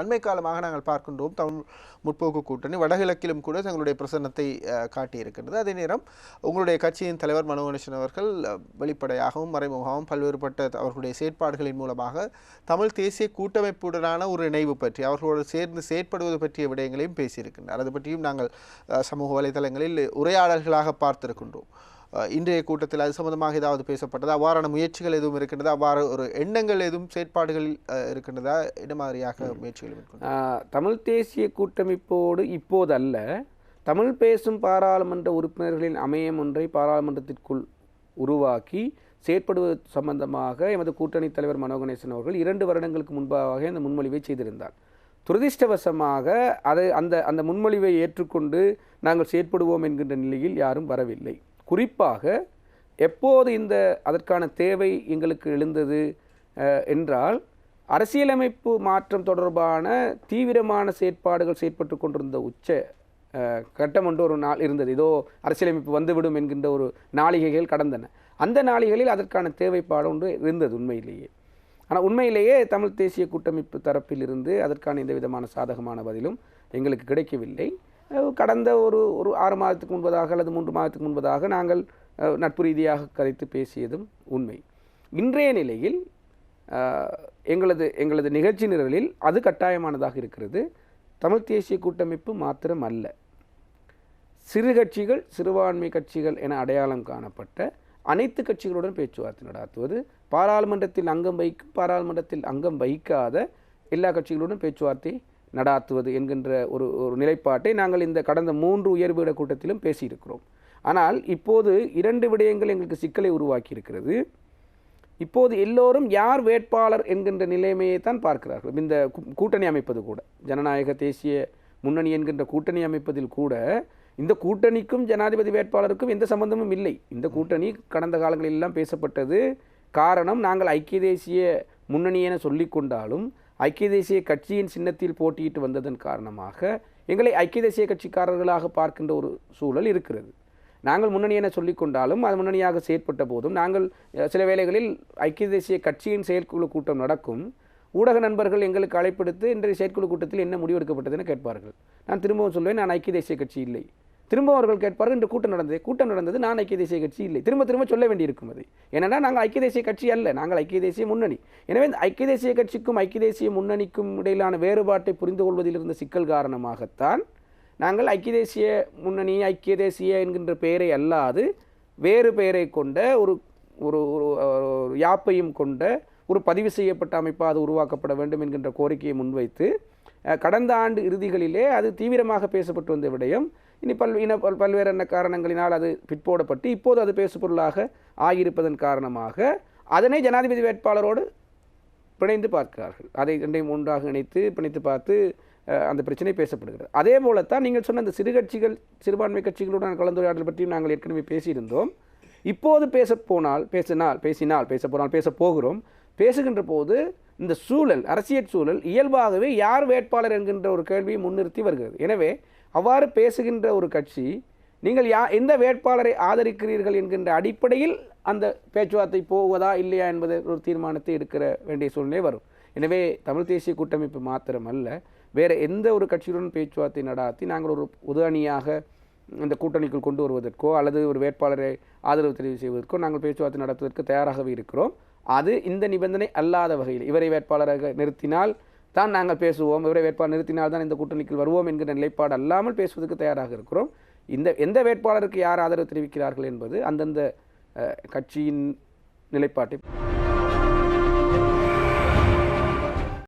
அண்மை காலமாக நாங்கள் பார்க்கின்றோம் தமிழ் முற்போக்கு கூட்டணி. வடகிழக்கிலும் கூட தங்களுடைய பிரசன்னத்தை காட்டியிருக்கின்றது. அதே நேரம் உங்களுடைய கட்சியின் தலைவர் மனோ கணேசன் அவர்கள் வெளிப்படையாகவும் மறைமுகமாகவும் பல்வேறுபட்ட அவர்களுடைய செயற்பாடுகளின் மூலமாக தமிழ் தேசிய கூட்டமைப்புடனான ஒரு இணைவு பற்றி அவர்களோடு சேர்ந்து செயற்படுவது பற்றிய விடயங்களையும் பேசியிருக்கின்றனர் அது பற்றியும் நாங்கள் சமூக வலைதளங்களில் உரையாடல்களாக பார்த்திருக்கின்றோம். இன்றைய கூட்டத்தில் அது சம்பந்தமாக ஏதாவது பேசப்பட்டதா? அவ்வாறான முயற்சிகள் எதுவும் இருக்கின்றதா? அவ்வாறு ஒரு எண்ணங்கள் எதுவும் செயற்பாடுகள் அஹ், இருக்கின்றதா? என்ன மாதிரியாக முயற்சிகள் தமிழ் தேசிய கூட்டமைப்போடு இப்போதல்ல தமிழ் பேசும் பாராளுமன்ற உறுப்பினர்களின் அமையம் ஒன்றை பாராளுமன்றத்திற்குள் உருவாக்கி செயற்படுவது சம்பந்தமாக எமது கூட்டணி தலைவர் மனோ கணேசன் அவர்கள் இரண்டு வருடங்களுக்கு முன்பாக அந்த முன்மொழிவை செய்திருந்தார். துரதிர்ஷ்டவசமாக அது அந்த அந்த முன்மொழிவை ஏற்றுக்கொண்டு நாங்கள் செயற்படுவோம் என்கின்ற நிலையில் யாரும் வரவில்லை. குறிப்பாக எப்போது இந்த அதற்கான தேவை எங்களுக்கு எழுந்தது என்றால் அரசியலமைப்பு மாற்றம் தொடர்பான தீவிரமான செயற்பாடுகள் செயற்பட்டு கொண்டிருந்த உச்ச கட்டம் ஒன்று ஒரு நாள் இருந்தது. இதோ அரசியலமைப்பு வந்துவிடும் என்கின்ற ஒரு நாளிகைகள் கடந்தன. அந்த நாளிகளில் அதற்கான தேவைப்பாடு ஒன்று இருந்தது உண்மையிலேயே. ஆனால் உண்மையிலேயே தமிழ் தேசிய கூட்டமைப்பு தரப்பில் இருந்து அதற்கான எந்த விதமான சாதகமான பதிலும் எங்களுக்கு கிடைக்கவில்லை. கடந்த ஒரு ஒரு ஆறு மாதத்துக்கு முன்பதாக அல்லது மூன்று மாதத்துக்கு முன்பதாக நாங்கள் நட்பு ரீதியாக கதைத்து பேசியதும் உண்மை. இன்றைய நிலையில் எங்களது எங்களது நிகழ்ச்சி நிரலில் அது கட்டாயமானதாக இருக்கிறது. தமிழ் தேசிய கூட்டமைப்பு மாத்திரம் அல்ல சிறு கட்சிகள் சிறுபான்மை கட்சிகள் என அடையாளம் காணப்பட்ட அனைத்து கட்சிகளுடன் பேச்சுவார்த்தை நடாத்துவது பாராளுமன்றத்தில் அங்கம் வைக்கும் பாராளுமன்றத்தில் அங்கம் வைக்காத எல்லா கட்சிகளுடன் பேச்சுவார்த்தை நடாத்துவது என்கின்ற ஒரு ஒரு நிலைப்பாட்டை நாங்கள் இந்த கடந்த மூன்று உயர்விட கூட்டத்திலும் பேசியிருக்கிறோம். ஆனால் இப்போது இரண்டு விடயங்கள் எங்களுக்கு சிக்கலை உருவாக்கி இருக்கிறது இப்போது எல்லோரும் யார் வேட்பாளர் என்கின்ற நிலைமையை தான் பார்க்கிறார்கள். இந்த கூட்டணி அமைப்பது கூட. ஜனநாயக தேசிய முன்னணி என்கின்ற கூட்டணி அமைப்பதில் கூட இந்த கூட்டணிக்கும் ஜனாதிபதி வேட்பாளருக்கும் எந்த சம்பந்தமும் இல்லை. இந்த கூட்டணி கடந்த காலங்களில் எல்லாம் பேசப்பட்டது காரணம் நாங்கள் ஐக்கிய தேசிய முன்னணி என சொல்லிக்கொண்டாலும் ஐக்கிய தேசிய கட்சியின் சின்னத்தில் போட்டியிட்டு வந்ததன் காரணமாக எங்களை ஐக்கிய தேசிய கட்சிக்காரர்களாக பார்க்கின்ற ஒரு சூழல் இருக்கிறது. நாங்கள் முன்னணி என சொல்லிக்கொண்டாலும் அது முன்னணியாக செயற்பட்ட போதும் நாங்கள் சில வேளைகளில் ஐக்கிய தேசிய கட்சியின் செயற்குழு கூட்டம் நடக்கும். ஊடக நண்பர்கள் எங்களுக்கு அழைப்பெடுத்து இன்றைய செயற்குழு கூட்டத்தில் என்ன முடிவெடுக்கப்பட்டது என கேட்பார்கள். நான் திரும்பவும் சொல்வேன் நான் ஐக்கிய தேசிய கட்சி இல்லை. திரும்ப அவர்கள் கேட்பார்கள் இன்று கூட்டம் நடந்தது. கூட்டம் நடந்தது நான் ஐக்கிய தேசிய கட்சி இல்லை. திரும்ப திரும்ப சொல்ல வேண்டியிருக்கும் அது. ஏன்னா நாங்கள் ஐக்கிய தேசிய கட்சி அல்ல நாங்கள் ஐக்கிய தேசிய முன்னணி. எனவே இந்த ஐக்கிய தேசிய கட்சிக்கும் ஐக்கிய தேசிய முன்னணிக்கும் இடையிலான வேறுபாட்டை புரிந்து கொள்வதில் இருந்த சிக்கல் காரணமாகத்தான் நாங்கள் ஐக்கிய தேசிய முன்னணி ஐக்கிய தேசிய என்கின்ற பெயரை அல்லாது வேறு பெயரை கொண்ட ஒரு ஒரு ஒரு யாப்பையும் கொண்ட ஒரு பதிவு செய்யப்பட்ட அமைப்பாக அது உருவாக்கப்பட வேண்டும் என்கின்ற கோரிக்கையை முன்வைத்து கடந்த ஆண்டு இறுதிகளிலே அது தீவிரமாக பேசப்பட்டு வந்த விடயம் இனி பல் இன பல் பல்வேறு காரணங்களினால் அது பிற்போடப்பட்டு இப்போது அது பேசுபொருளாக ஆகியிருப்பதன் காரணமாக அதனை ஜனாதிபதி வேட்பாளரோடு பிணைந்து பார்க்கிறார்கள். அதை ரெண்டையும் ஒன்றாக இணைத்து பிணைத்து பார்த்து அந்த பிரச்சனை பேசப்படுகிறது. அதே போலத்தான் நீங்கள் சொன்ன அந்த சிறு கட்சிகள் சிறுபான்மை கட்சிகளுடன் கலந்துரையாடல் பற்றியும் நாங்கள் ஏற்கனவே பேசியிருந்தோம். இப்போது பேச போனால் பேசினால் பேசினால் பேச போனால் பேச போகிறோம் பேசுகின்ற போது இந்த சூழல் அரசியல் சூழல் இயல்பாகவே யார் வேட்பாளர் என்கின்ற ஒரு கேள்வியை முன்னிறுத்தி வருகிறது. எனவே அவ்வாறு பேசுகின்ற ஒரு கட்சி நீங்கள் யா எந்த வேட்பாளரை ஆதரிக்கிறீர்கள் என்கின்ற அடிப்படையில் அந்த பேச்சுவார்த்தை போவதா இல்லையா என்பதை ஒரு தீர்மானத்தை எடுக்கிற வேண்டிய சூழ்நிலை வரும். எனவே தமிழ் தேசிய கூட்டமைப்பு மாத்திரமல்ல வேறு எந்த ஒரு கட்சியுடன் பேச்சுவார்த்தை நடாத்தி நாங்கள் ஒரு பொது அணியாக இந்த கூட்டணிக்குள் கொண்டு வருவதற்கோ அல்லது ஒரு வேட்பாளரை ஆதரவு தெரிவு செய்வதற்கோ நாங்கள் பேச்சுவார்த்தை நடத்துவதற்கு தயாராகவே இருக்கிறோம். அது இந்த நிபந்தனை அல்லாத வகையில் இவரை வேட்பாளராக நிறுத்தினால் தான் நாங்கள் பேசுவோம். இவரை வேட்பாளர் நிறுத்தினால் தான் இந்த கூட்டணிக்கு வருவோம் என்கிற நிலைப்பாடு அல்லாமல் பேசுவதற்கு தயாராக இருக்கிறோம். இந்த எந்த வேட்பாளருக்கு யார் ஆதரவு தெரிவிக்கிறார்கள் என்பது அந்தந்த கட்சியின் நிலைப்பாட்டை